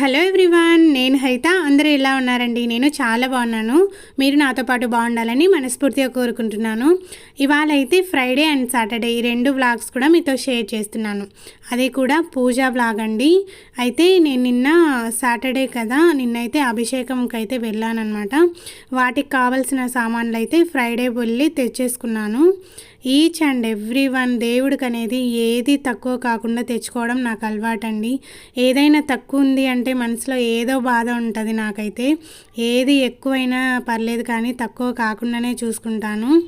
Hello everyone నేను హైత అందరూ ఎలా ఉన్నారండి? నేను చాలా బాగున్నాను. మీరు నాతో పాటు బాగుండాలని మనస్ఫూర్తిగా కోరుకుంటున్నాను. ఇవాళ అయితే ఫ్రైడే అండ్ సాటర్డే ఈ రెండు వ్లాగ్స్ కూడా మీతో షేర్ చేస్తున్నాను. అది కూడా పూజా వ్లాగ్ అండి. అయితే నేను నిన్న సాటర్డే కదా నిన్నైతే అభిషేకంకి అయితే వెళ్ళానమాట వాటికి కావాల్సిన సామాన్లు అయితే ఫ్రైడే వెళ్ళి తెచ్చేసుకున్నాను. ఈచ్ అండ్ ఎవ్రీ వన్ దేవుడికి అనేది ఏది తక్కువ కాకుండా తెచ్చుకోవడం నాకు అలవాటండి. ఏదైనా తక్కువ ఉంది అంటే మనసులో ఏదో బాధ ఉంటుంది నాకైతే. ఏది ఎక్కువైనా పర్లేదు కానీ తక్కువ కాకుండానే చూసుకుంటాను.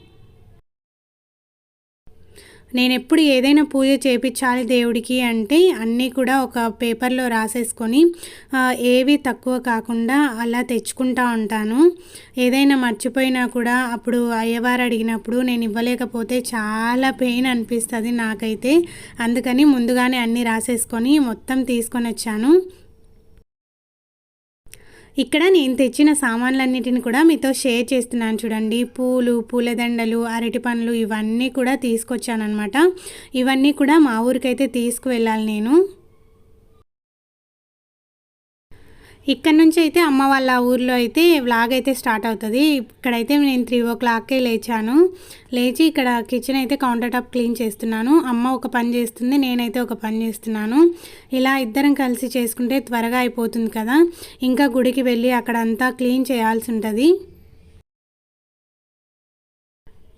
నేను ఎప్పుడు ఏదైనా పూజ చేపించాలి దేవుడికి అంటే అన్నీ కూడా ఒక పేపర్లో రాసేసుకొని ఏవి తక్కువ కాకుండా అలా తెచ్చుకుంటా ఉంటాను. ఏదైనా మర్చిపోయినా కూడా అప్పుడు అయ్యవారు అడిగినప్పుడు నేను ఇవ్వలేకపోతే చాలా పెయిన్ అనిపిస్తుంది నాకైతే. అందుకని ముందుగానే అన్నీ రాసేసుకొని మొత్తం తీసుకొని వచ్చాను ఇక్కడ నేను తెచ్చిన సామాన్లన్నిటిని కూడా మీతో షేర్ చేస్తున్నాను చూడండి. పూలు పూలదండలు అరటి పండ్లు ఇవన్నీ కూడా తీసుకొచ్చానమాట ఇవన్నీ కూడా మా ఊరికైతే తీసుకువెళ్ళాలి నేను. ఇక్కడ నుంచి అయితే అమ్మ వాళ్ళ ఊర్లో అయితే వ్లాగ్ అయితే స్టార్ట్ అవుతుంది. ఇక్కడైతే నేను త్రీ ఓ క్లాక్కే లేచాను. లేచి ఇక్కడ కిచెన్ అయితే కౌంటర్ టాప్ క్లీన్ చేస్తున్నాను. అమ్మ ఒక పని చేస్తుంది నేనైతే ఒక పని చేస్తున్నాను. ఇలా ఇద్దరం కలిసి చేసుకుంటే త్వరగా అయిపోతుంది కదా. ఇంకా గుడికి వెళ్ళి అక్కడంతా క్లీన్ చేయాల్సి ఉంటుంది.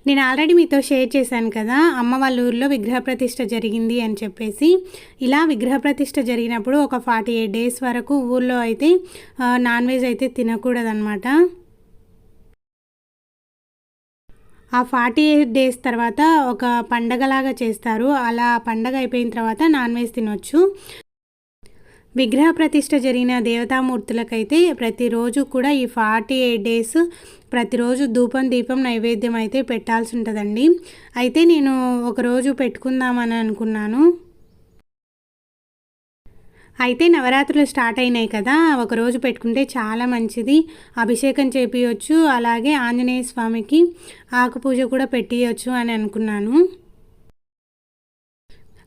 నేను ఆల్రెడీ మీతో షేర్ చేశాను కదా అమ్మ వాళ్ళ ఊర్లో విగ్రహ ప్రతిష్ట జరిగింది అని చెప్పేసి. ఇలా విగ్రహ ప్రతిష్ట జరిగినప్పుడు ఒక ఫార్టీ ఎయిట్ డేస్ వరకు ఊర్లో అయితే నాన్ వెజ్ అయితే తినకూడదనమాట ఆ ఫార్టీ ఎయిట్ డేస్ తర్వాత ఒక పండగలాగా చేస్తారు. అలా పండగ అయిపోయిన తర్వాత నాన్ వెజ్ తినొచ్చు. విగ్రహ ప్రతిష్ట జరిగిన దేవతామూర్తులకైతే ప్రతిరోజు కూడా ఈ ఫార్టీ ఎయిట్ డేస్ ప్రతిరోజు ధూపం దీపం నైవేద్యం అయితే పెట్టాల్సి ఉంటుందండి. అయితే నేను ఒకరోజు పెట్టుకుందామని అనుకున్నాను. అయితే నవరాత్రులు స్టార్ట్ అయినాయి కదా ఒకరోజు పెట్టుకుంటే చాలా మంచిది. అభిషేకం చేపించవచ్చు అలాగే ఆంజనేయ స్వామికి ఆకు పూజ కూడా పెట్టియచ్చు అని అనుకున్నాను.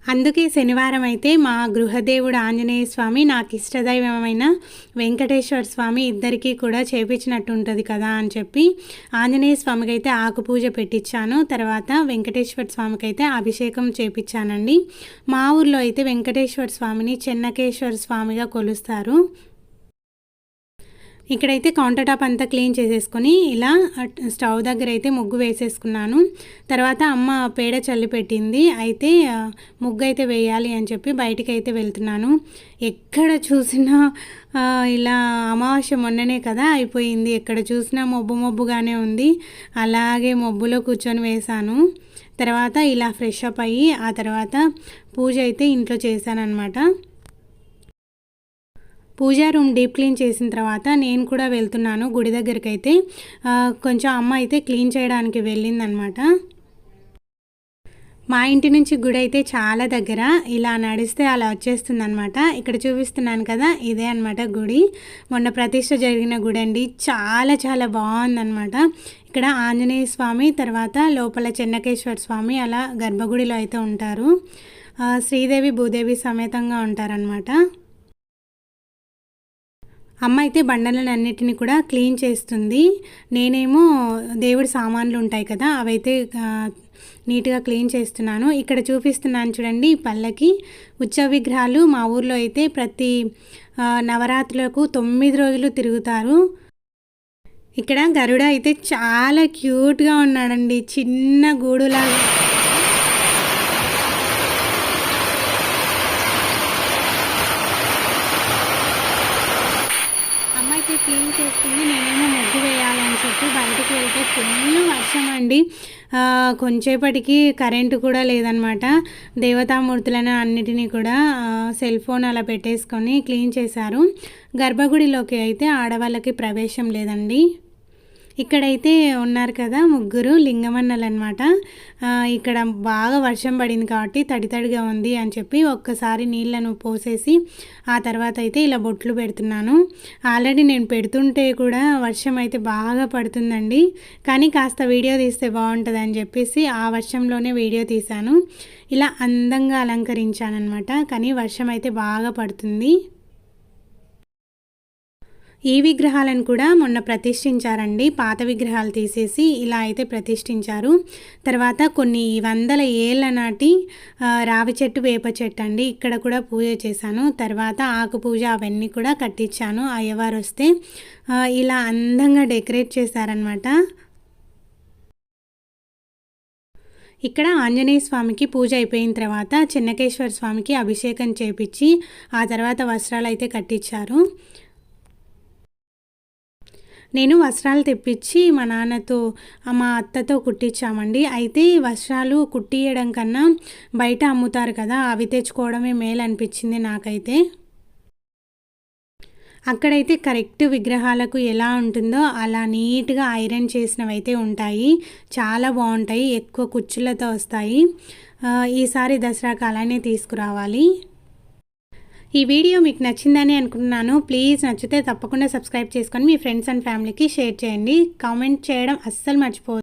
అందుకే శనివారం అయితే మా గృహదేవుడు ఆంజనేయ స్వామి నాకు ఇష్టదైవమైన వెంకటేశ్వర స్వామి ఇద్దరికీ కూడా చేపించినట్టు ఉంటుంది కదా అని చెప్పి ఆంజనేయ స్వామికి అయితే ఆకు పూజ పెట్టించాను తర్వాత వెంకటేశ్వర స్వామికి అయితే అభిషేకం చేపించానండి మా ఊర్లో అయితే వెంకటేశ్వర స్వామిని చెన్నకేశ్వర స్వామిగా కొలుస్తారు. ఇక్కడైతే కౌంటర్ టాప్ అంతా క్లీన్ చేసేసుకొని ఇలా స్టవ్ దగ్గర అయితే ముగ్గు వేసేసుకున్నాను. తర్వాత అమ్మ పేడ చల్లి పెట్టింది. అయితే ముగ్గు అయితే వేయాలి అని చెప్పి బయటికి అయితే వెళ్తున్నాను. ఎక్కడ చూసినా ఇలా అమావాస్య మొన్ననే కదా అయిపోయింది. ఎక్కడ చూసినా మబ్బు మబ్బుగానే ఉంది. అలాగే మబ్బులో కూర్చొని వేశాను. తర్వాత ఇలా ఫ్రెష్ అప్ అయ్యి ఆ తర్వాత పూజ అయితే ఇంట్లో చేశాను అనమాట పూజా రూమ్ డీప్ క్లీన్ చేసిన తర్వాత నేను కూడా వెళ్తున్నాను గుడి దగ్గరికి అయితే కొంచెం అమ్మ అయితే క్లీన్ చేయడానికి వెళ్ళిందనమాట. మా ఇంటి నుంచి గుడి అయితే చాలా దగ్గర. ఇలా నడిస్తే అలా వచ్చేస్తుంది అనమాట ఇక్కడ చూపిస్తున్నాను కదా ఇదే అనమాట గుడి. మొన్న ప్రతిష్ట జరిగిన గుడి అండి. చాలా చాలా బాగుందనమాట. ఇక్కడ ఆంజనేయ స్వామి తర్వాత లోపల చెన్నకేశ్వర స్వామి అలా గర్భగుడిలో అయితే ఉంటారు. శ్రీదేవి భూదేవి సమేతంగా ఉంటారనమాట. అమ్మ అయితే బండలన్నిటిని కూడా క్లీన్ చేస్తుంది. నేనేమో దేవుడి సామాన్లు ఉంటాయి కదా అవైతే నీట్గా క్లీన్ చేస్తున్నాను. ఇక్కడ చూపిస్తున్నాను చూడండి పళ్ళకి ఉత్సవ విగ్రహాలు మా ఊర్లో అయితే ప్రతి నవరాత్రులకు తొమ్మిది రోజులు తిరుగుతారు. ఇక్కడ గరుడ అయితే చాలా క్యూట్గా ఉన్నాడండి. చిన్న గూడులాగా క్లీన్ చేసుకుని నేనేమో ముగ్గు వేయాలని చెప్పి బయటకు వెళ్తే ఫుల్ వర్షం అండి కొంచేపటికి కరెంటు కూడా లేదనమాట. దేవతామూర్తులను అన్నిటినీ కూడా సెల్ ఫోన్ అలా పెట్టేసుకొని క్లీన్ చేశారు. గర్భగుడిలోకి అయితే ఆడవాళ్ళకి ప్రవేశం లేదండి. ఇక్కడైతే ఉన్నారు కదా ముగ్గురు లింగమన్నలు అనమాట ఇక్కడ బాగా వర్షం పడింది కాబట్టి తడి తడిగా ఉంది అని చెప్పి ఒక్కసారి నీళ్ళను పోసేసి ఆ తర్వాత అయితే ఇలా బొట్లు పెడుతున్నాను. ఆల్రెడీ నేను పెడుతుంటే కూడా వర్షం అయితే బాగా పడుతుందండి. కానీ కాస్త వీడియో తీస్తే బాగుంటుంది అని చెప్పేసి ఆ వర్షంలోనే వీడియో తీశాను. ఇలా అందంగా అలంకరించానమాట కానీ వర్షం అయితే బాగా పడుతుంది. ఈ విగ్రహాలను కూడా మొన్న ప్రతిష్ఠించారండి. పాత విగ్రహాలు తీసేసి ఇలా అయితే ప్రతిష్ఠించారు. తర్వాత కొన్ని వందల ఏళ్ళ నాటి రావి చెట్టు వేప చెట్టు అండి. ఇక్కడ కూడా పూజ చేశాను. తర్వాత ఆకు పూజ అవన్నీ కూడా కట్టించాను. అయ్యవారు వస్తే ఇలా అందంగా డెకరేట్ చేశారనమాట ఇక్కడ ఆంజనేయ స్వామికి పూజ అయిపోయిన తర్వాత చెన్నకేశ్వర స్వామికి అభిషేకం చేపించి ఆ తర్వాత వస్త్రాలు అయితే కట్టించారు. నేను వస్త్రాలు తెప్పించి మా నాన్నతో మా అత్తతో కుట్టించామండి. అయితే ఈ వస్త్రాలు కుట్టియడం కన్నా బయట అమ్ముతారు కదా అవి తెచ్చుకోవడమే మేలు అనిపించింది నాకైతే. అక్కడైతే కరెక్ట్ విగ్రహాలకు ఎలా ఉంటుందో అలా నీట్గా ఐరన్ చేసినవి అయితే ఉంటాయి. చాలా బాగుంటాయి ఎక్కువ కుచ్చులతో వస్తాయి. ఈసారి దసరాకు అలానే తీసుకురావాలి. ఈ వీడియో మీకు నచ్చిందని అనుకుంటున్నాను. ప్లీజ్ నచ్చితే తప్పకుండా సబ్స్క్రైబ్ చేసుకొని మీ ఫ్రెండ్స్ అండ్ ఫ్యామిలీకి షేర్ చేయండి. కామెంట్ చేయడం అస్సలు మర్చిపో